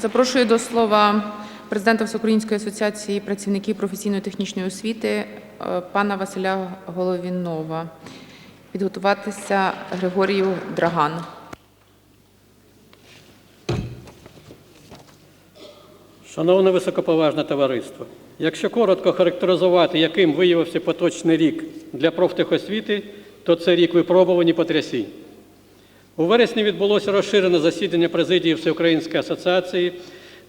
Запрошую до слова президента Всеукраїнської асоціації працівників професійно-технічної освіти е, пана Василя Головінова. Підготуватися Григорію Драган. Шановне високоповажне товариство, якщо коротко характеризувати, яким виявився поточний рік для профтехосвіти, то це рік випробувань і потрясінь. У вересні відбулося розширене засідання президії Всеукраїнської асоціації,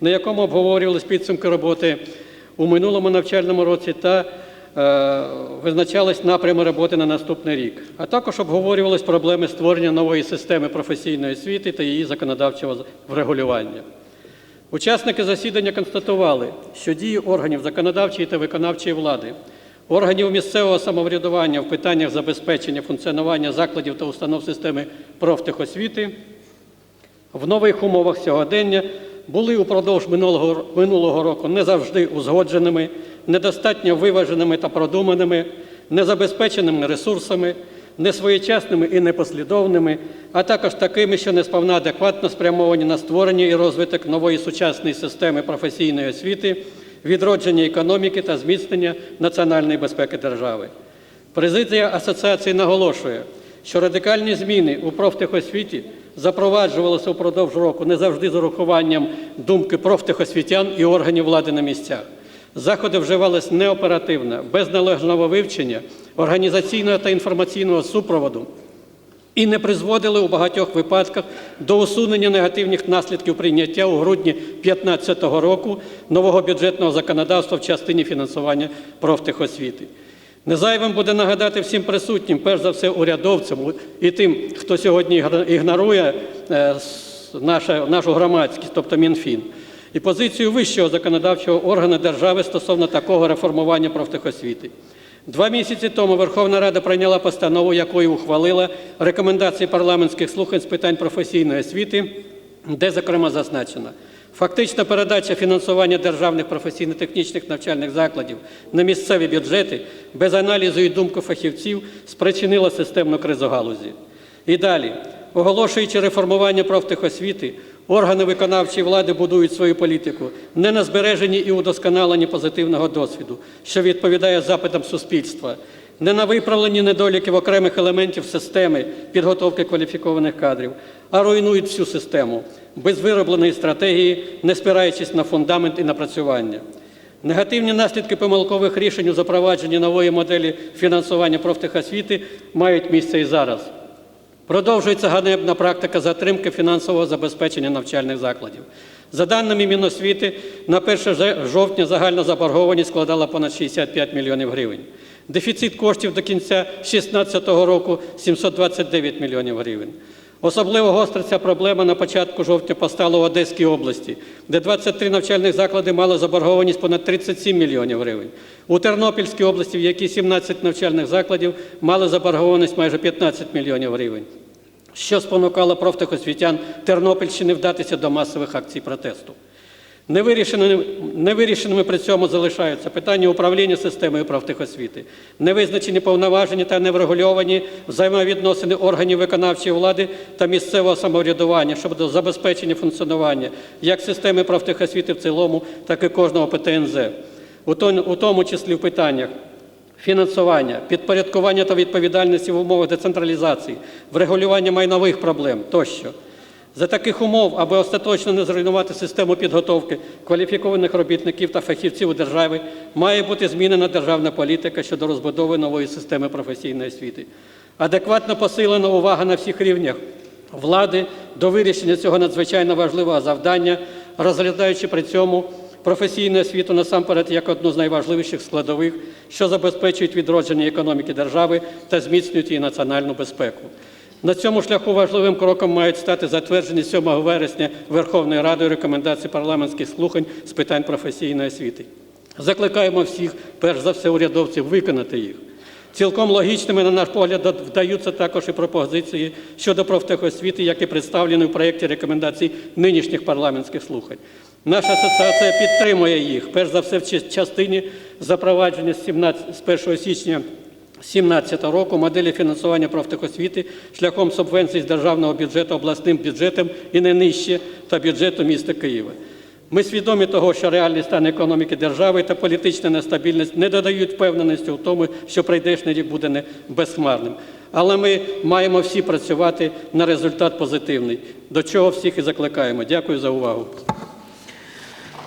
на якому обговорювались підсумки роботи у минулому навчальному році та е, визначались напрями роботи на наступний рік, а також обговорювались проблеми створення нової системи професійної освіти та її законодавчого врегулювання. Учасники засідання констатували, що дії органів законодавчої та виконавчої влади, органів місцевого самоврядування в питаннях забезпечення функціонування закладів та установ системи профтехосвіти. В нових умовах сьогодення були упродовж минулого, минулого року не завжди узгодженими, недостатньо виваженими та продуманими, незабезпеченими ресурсами, несвоєчасними і непослідовними, а також такими, що несповна адекватно спрямовані на створення і розвиток нової сучасної системи професійної освіти, відродження економіки та зміцнення національної безпеки держави. Президія асоціації наголошує, що радикальні зміни у профтехосвіті запроваджувалися упродовж року не завжди з урахуванням думки профтехосвітян і органів влади на місцях. Заходи вживались неоперативно, без належного вивчення, організаційного та інформаційного супроводу і не призводили у багатьох випадках до усунення негативних наслідків прийняття у грудні 2015 року нового бюджетного законодавства в частині фінансування профтехосвіти. Незайвим буде нагадати всім присутнім, перш за все урядовцям і тим, хто сьогодні ігнорує е, нашу громадськість, тобто Мінфін, і позицію вищого законодавчого органу держави стосовно такого реформування профтехосвіти. Два місяці тому Верховна Рада прийняла постанову, якою ухвалила рекомендації парламентських слухань з питань професійної освіти, де, зокрема, зазначено, фактична передача фінансування державних професійно-технічних навчальних закладів на місцеві бюджети без аналізу і думки фахівців спричинила системну кризу галузі. І далі, оголошуючи реформування профтехосвіти, органи виконавчої влади будують свою політику не на збереженні і удосконаленні позитивного досвіду, що відповідає запитам суспільства, не на виправленні недоліків окремих елементів системи підготовки кваліфікованих кадрів, а руйнують всю систему без виробленої стратегії, не спираючись на фундамент і напрацювання. Негативні наслідки помилкових рішень у запровадженні нової моделі фінансування профтехосвіти мають місце і зараз. Продовжується ганебна практика затримки фінансового забезпечення навчальних закладів. За даними Міносвіти, на 1 жовтня загальна заборгованість складала понад 65 мільйонів гривень. Дефіцит коштів до кінця 2016 року 729 мільйонів гривень. Особливо гостра ця проблема на початку жовтня постала в Одеській області, де 23 навчальних заклади мали заборгованість понад 37 мільйонів гривень. У Тернопільській області, в якій 17 навчальних закладів мали заборгованість майже 15 мільйонів гривень що спонукало профтехосвітян Тернопільщини вдатися до масових акцій протесту. Невирішеними, при цьому залишаються питання управління системою профтехосвіти, невизначені повноваження та неврегульовані взаємовідносини органів виконавчої влади та місцевого самоврядування щодо забезпечення функціонування як системи профтехосвіти в цілому, так і кожного ПТНЗ, у тому числі в питаннях фінансування, підпорядкування та відповідальності в умовах децентралізації, врегулювання майнових проблем тощо. За таких умов, аби остаточно не зруйнувати систему підготовки кваліфікованих робітників та фахівців у державі, має бути змінена державна політика щодо розбудови нової системи професійної освіти. Адекватно посилена увага на всіх рівнях влади до вирішення цього надзвичайно важливого завдання, розглядаючи при цьому професійну освіту насамперед як одну з найважливіших складових, що забезпечують відродження економіки держави та зміцнюють її національну безпеку. На цьому шляху важливим кроком мають стати затверджені 7 вересня Верховною Радою рекомендації парламентських слухань з питань професійної освіти. Закликаємо всіх, перш за все, урядовців, виконати їх. Цілком логічними, на наш погляд, вдаються також і пропозиції щодо профтехосвіти, які представлені в проєкті рекомендацій нинішніх парламентських слухань. Наша асоціація підтримує їх, перш за все, в частині запровадження з 17 з 1 січня 2017 року моделі фінансування профтехосвіти шляхом субвенцій з державного бюджету обласним бюджетом і не нижче та бюджету міста Києва. Ми свідомі того, що реальний стан економіки держави та політична нестабільність не додають впевненості в тому, що прийдешній рік буде не безхмарним. Але ми маємо всі працювати на результат позитивний, до чого всіх і закликаємо. Дякую за увагу.